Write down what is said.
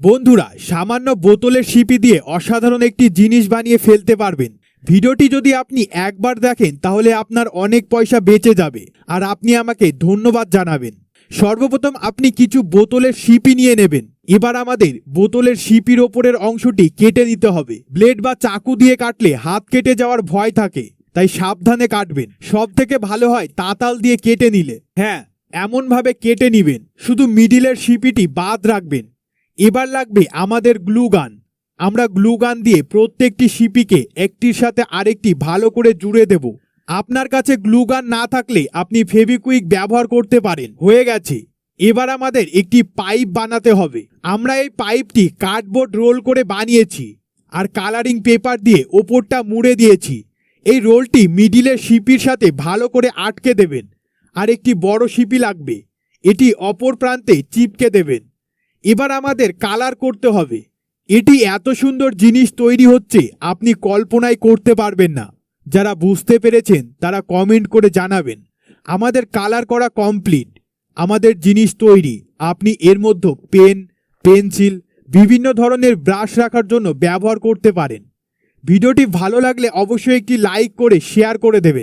বন্ধুরা, সামান্য বোতলের শিপি দিয়ে অসাধারণ একটি জিনিস বানিয়ে ফেলতে পারবেন। ভিডিওটি যদি আপনি একবার দেখেন, তাহলে আপনার অনেক পয়সা বেঁচে যাবে। আর আপনি আমাকে ধন্যবাদ জানাবেন। সর্বপ্রথম আপনি কিছু বোতলের শিপি নিয়ে নেবেন। এবার আমাদের বোতলের শিপির ওপরের অংশটি কেটে নিতে হবে। ব্লেড বা চাকু দিয়ে কাটলে হাত কেটে যাওয়ার ভয় থাকে, তাই সাবধানে কাটবেন। সব থেকে ভালো হয় তাতাল দিয়ে কেটে নিলে। হ্যাঁ এমনভাবে কেটে নিবেন। শুধু মিডিলের শিপিটি বাদ রাখবেন। এবার লাগবে আমাদের গ্লু গান। আমরা গ্লু গান দিয়ে প্রত্যেকটি শিপিকে একটির সাথে আরেকটি ভালো করে জুড়ে দেব। আপনার কাছে গ্লু গান না থাকলে আপনি ফেভিকুইক ব্যবহার করতে পারেন। হয়ে গেছে। এবার আমাদের একটি পাইপ বানাতে হবে। আমরা এই পাইপটি কার্ডবোর্ড রোল করে বানিয়েছি আর কালারিং পেপার দিয়ে ওপরটা মুড়ে দিয়েছি। এই রোলটি মিডিলের শিপির সাথে ভালো করে আটকে দেবেন। আর একটি বড় শিপি লাগবে। এটি অপর প্রান্তে চিপকে দেবেন। এবার আমাদের কালার করতে হবে। এটি এত সুন্দর জিনিস তৈরি হচ্ছে, আপনি কল্পনাই করতে পারবেন না। যারা বুঝতে পেরেছেন, তারা কমেন্ট করে জানাবেন। আমাদের কালার করা কমপ্লিট আমাদের জিনিস তৈরি। আপনি এর মধ্যে পেন পেন্সিল বিভিন্ন ধরনের ব্রাশ রাখার জন্য ব্যবহার করতে পারেন। ভিডিওটি ভালো লাগলে অবশ্যই একটি লাইক করে শেয়ার করে দেবেন।